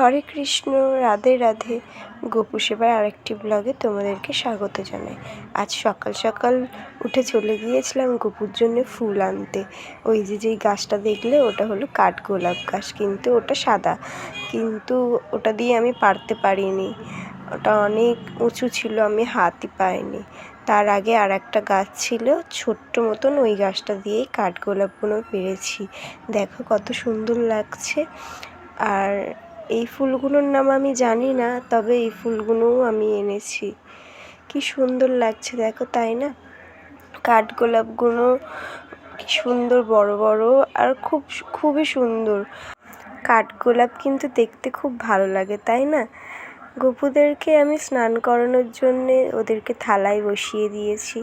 হরে কৃষ্ণ, রাধে রাধে। গোপু সেবার আরেকটি ব্লগে তোমাদেরকে স্বাগত জানাই। আজ সকাল সকাল উঠে চলে গিয়েছিলাম গোপুর জন্য ফুল আনতে। ওই যে যেই গাছটা দেখলে ওটা হলো কাঠগোলাপ গাছ, কিন্তু ওটা সাদা। কিন্তু ওটা দিয়ে আমি পারতে পারিনি। ওটা অনেক উঁচু ছিল, আমি হাতই পাইনি। তার আগে আর একটা গাছ ছিল, ছোট্ট মতন ওই গাছটা দিয়েই কাঠগোলাপগুলো পেরেছি। দেখো কত সুন্দর লাগছে। আর এই ফুলগুলোর নাম আমি জানি না, তবে এই ফুলগুলোও আমি এনেছি। কি সুন্দর লাগছে, দেখো, তাই না? কাঠগোলাপগুলো কি সুন্দর, বড় বড় আর খুব খুবই সুন্দর। কাঠগোলাপ কিন্তু দেখতে খুব ভালো লাগে, তাই না? গপুদেরকে আমি স্নান করানোর জন্যে ওদেরকে থালায় বসিয়ে দিয়েছি।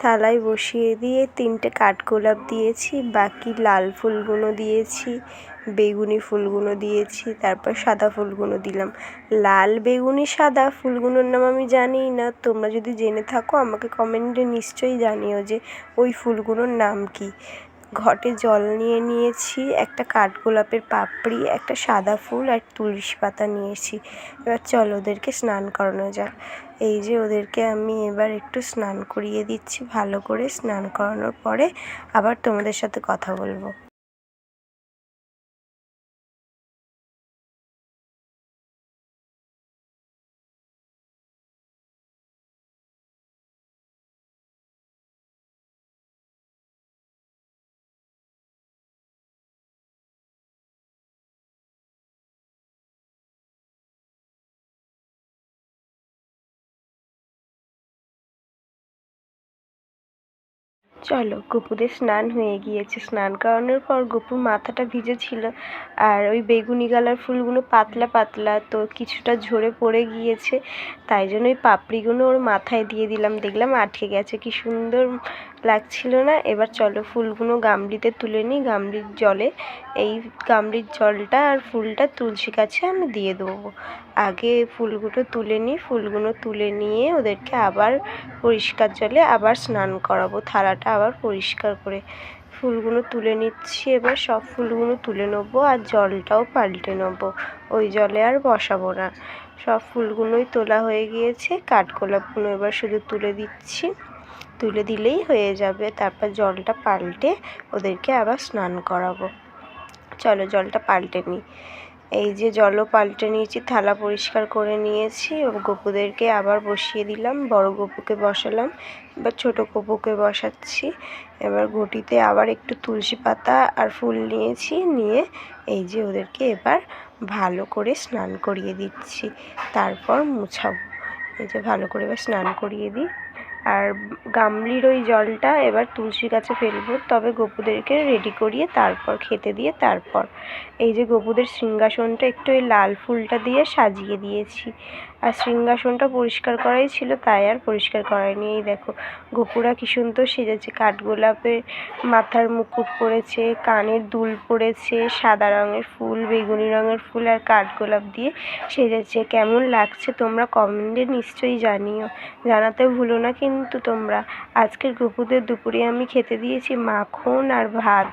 থালায় বসিয়ে দিয়ে তিনটে কাঠগোলাপ দিয়েছি, বাকি লাল ফুলগুলো দিয়েছি, বেগুনি ফুলগুলো দিয়েছি, তারপর সাদা ফুলগুলো দিলাম। লাল, বেগুনি, সাদা ফুলগুলোর নাম আমি জানি না। তোমরা যদি জেনে থাকো, আমাকে কমেন্টে নিশ্চয়ই জানিও যে ওই ফুলগুলোর নাম কী। ঘটে জল নিয়ে নিয়েছি, একটা কাঠগোলাপের পাপড়ি, একটা সাদা ফুল আর তুলসী পাতা নিয়েছি। এবার চলো ওদেরকে স্নান করানো যাক। এই যে ওদেরকে আমি এবার একটু স্নান করিয়ে দিচ্ছি, ভালো করে স্নান করানোর পরে আবার তোমাদের সাথে কথা বলব। চলো গপুদের স্নান হয়ে গিয়েছে। স্নান করানোর পর গপুর মাথাটা ভিজে ছিল আর ওই বেগুনি কালার ফুলগুলো পাতলা পাতলা তো কিছুটা ঝরে পড়ে গিয়েছে। তাই জন্য ওই পাপড়িগুলো ওর মাথায় দিয়ে দিলাম। দেখলাম আটকে গেছে। কি সুন্দর লাগছিল না? এবার চলো ফুলগুলো গামলিতে তুলে নিই। গামলির জলে, এই গামলির জলটা আর ফুলটা তুলসী গাছে আমি দিয়ে দেবো। আগে ফুলগুলো তুলে নিই। ফুলগুলো তুলে নিয়ে ওদেরকে আবার পরিষ্কার জলে আবার স্নান করাবো। থালাটা আবার পরিষ্কার করে ফুলগুলো তুলে নিচ্ছি। এবার সব ফুলগুলো তুলে নেব আর জলটাও পাল্টে নেব। ওই জলে আর বসাবো না। সব ফুলগুলোই তোলা হয়ে গিয়েছে। কাঠগোলাপগুলো এবার শুধু তুলে দিচ্ছি। তুলে দিলেই হয়ে যাবে। তারপর জলটা পাল্টে ওদেরকে আবার স্নান করাবো। চলো জলটা পাল্টে নিই। এই যে জলও পাল্টে নিয়েছি, থালা পরিষ্কার করে নিয়েছি। ও গপুদেরকে আবার বসিয়ে দিলাম, বড় গপুকে বসালাম, এবার ছোট গপুকে বসাচ্ছি। এবার ঘটিতে আবার একটু তুলসী পাতা আর ফুল নিয়েছি, নিয়ে এই যে ওদেরকে এবার ভালো করে স্নান করিয়ে দিচ্ছি। তারপর মুছাবো। এই যে ভালো করে এবার স্নান করিয়ে দিই। আর গামলির ওই জলটা এবার তুলসী গাছে ফেলব, তবে গপুদেরকে রেডি করিয়ে তারপর খেতে দিয়ে তারপর। এই যে গপুদের সিংহাসনটা, একটু ওই লাল ফুলটা দিয়ে সাজিয়ে দিয়েছি। আর সিংহাসনটা পরিষ্কার করাই ছিল, তাই আর পরিষ্কার করায়নি। এই দেখো, গপুরা কি সুন্দর সেজেছে। কাঠগোলাপের মাথার মুকুট পরেছে, কানের দুল পরেছে, সাদা রঙের ফুল, বেগুনি রঙের ফুল আর কাঠগোলাপ দিয়ে সেজেছে। কেমন লাগছে তোমরা কমেন্টে নিশ্চয়ই জানিও। জানাতে ভুলো না কিন্তু তোমরা। আজকের গপুদের দুপুরে আমি খেতে দিয়েছি মাখন আর ভাত।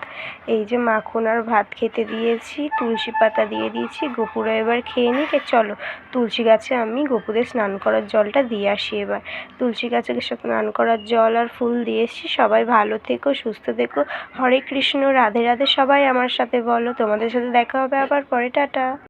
এই যে মাখন আর ভাত খেতে দিয়েছি, তুলসী পাতা দিয়ে দিয়েছি। গপুরা এবার খেয়ে নিক চলো, তুলসী গাছে আমি গপুদের স্নান করার জলটা দিয়ে আসি এবার। তুলসী গাছে স্নান করার জল আর ফুল দিয়ে দিয়েছি সবাই ভালো থেকো, সুস্থ থেকো। হরে কৃষ্ণ, রাধে রাধে। সবাই আমার সাথে বলো, তোমাদের সাথে দেখা হবে আবার পরে। টাটা।